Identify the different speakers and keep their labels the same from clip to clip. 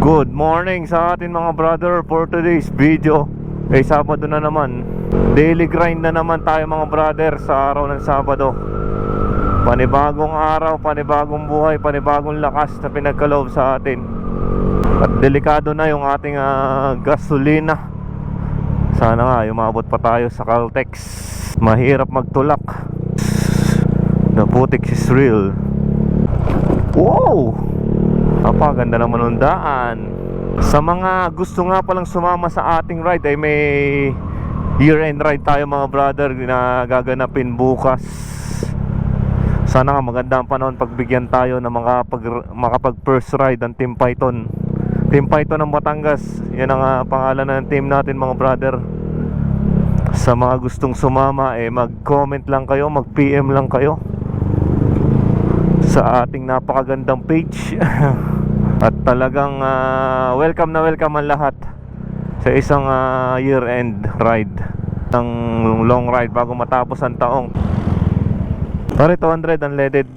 Speaker 1: Good morning sa atin mga brother for today's video. Eh Sabado na naman. Daily grind na naman tayo mga brother sa araw ng Sabado. Panibagong araw, panibagong buhay, panibagong lakas na pinagkaloob sa atin. At delikado na yung ating ah, gasolina. Sana nga umabot pa tayo sa Caltex. Mahirap magtulak. The putik is real Wow! Napaganda naman ng daan. Sa mga gusto nga palang sumama sa ating ride ay may year-end ride tayo mga brother na gaganapin bukas. Sana nga maganda ang panahon pagbigyan tayo ng mga pag, makapag first ride ng Team Python. Team Python ng Batangas. Yan ang ah, pangalan ng team natin mga brother. Sa mga gustong sumama eh mag-comment lang kayo, mag-PM lang kayo sa ating napakagandang page at talagang ah, welcome na welcome ang lahat sa isang ah, year-end ride ng long ride bago matapos ang taong. Pare 200 unleaded.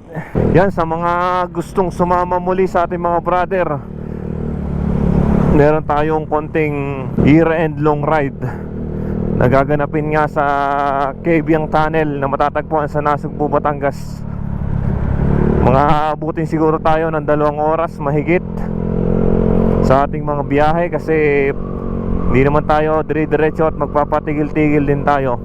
Speaker 1: Yan sa mga gustong sumama muli sa ating mga brother Meron tayong konting year-end long ride Nagaganapin nga sa Kebyang Tunnel na matatagpuan sa Nasugbu, Batangas mga abutin siguro tayo ng dalawang oras mahigit sa ating mga biyahe kasi hindi naman tayo dire-diretso at magpapatigil-tigil din tayo.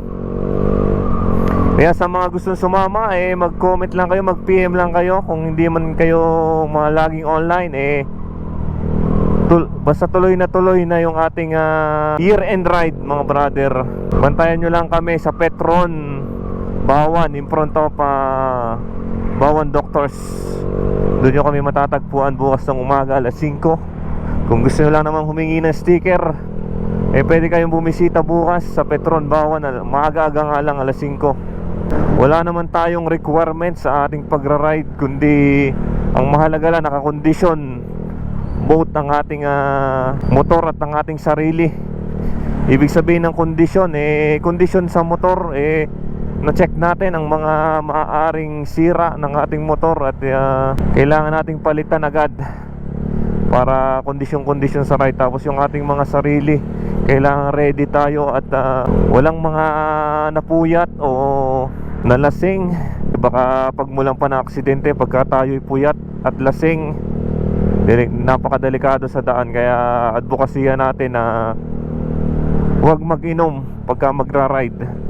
Speaker 1: Kaya sa mga gustong sumama eh mag-comment lang kayo, mag-PM lang kayo kung hindi man kayo mga laging online eh tul- basta tuloy na tuloy na yung ating ah, year-end ride mga brother. Bantayan nyo lang kami sa Petron Bawan in front of ah, Bawan Doctors. Doon nyo kami matatagpuan bukas ng umaga alas 5 Kung gusto nyo lang naman humingi ng sticker Eh pwede kayong bumisita bukas sa Petron Bawan Maaga-aga nga lang alas 5 Wala naman tayong requirements sa ating pagra-ride Kundi ang mahalaga lang nakakondisyon Both ang ating ah, motor at ang ating sarili. Ibig sabihin ng kondisyon eh kondisyon sa motor eh na-check natin ang mga maaaring sira ng ating motor at ah, kailangan nating palitan agad para kondisyon-kondisyon sa ride. Tapos yung ating mga sarili kailangan ready tayo at ah, walang mga napuyat o nalasing. Baka pagmulang pa na aksidente pagka tayo'y puyat at lasing napakadelikado sa daan. Kaya advokasya natin na huwag mag-inom pagka magra-ride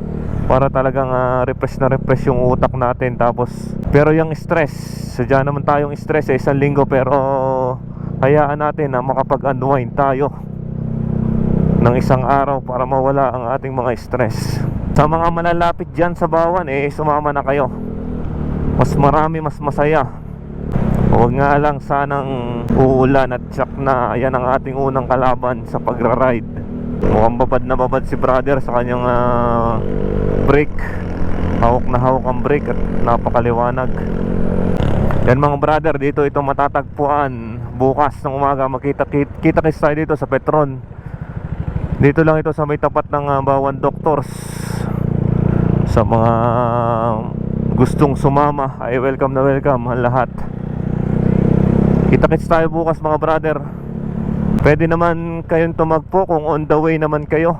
Speaker 1: para talagang ah, refresh na refresh yung utak natin tapos pero yung stress sadya naman tayong stress eh isang linggo pero hayaan natin na makapag-unwind tayo ng isang araw para mawala ang ating mga stress. Sa mga malalapit dyan sa bawan eh sumama na kayo. Mas marami mas masaya. Huwag nga lang sanang uulan at tsak na yan ang ating unang kalaban sa pagra-ride. Mukhang babad na babad si brother sa kanyang ah, brake Hawak na hawak ang brake at napakaliwanag. Yan mga brother, dito ito matatagpuan. Bukas ng umaga makita kita kita tayo dito sa Petron. Dito lang ito sa may tapat ng ah, Bawan Doctors. Sa mga gustong sumama ay welcome na welcome ang lahat. Kita-kits tayo bukas mga brother. Pwede naman kayong tumagpo kung on the way naman kayo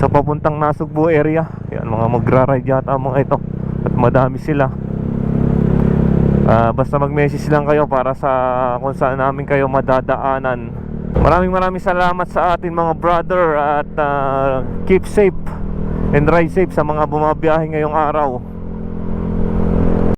Speaker 1: Sa papuntang Nasugbu area. Yan mga magra-ride yata mga ito. At madami sila. Ah, Basta mag-message lang kayo para sa kung saan namin kayo madadaanan. Maraming maraming salamat sa atin mga brother. At ah, keep safe and ride safe sa mga bumabiyahe ngayong araw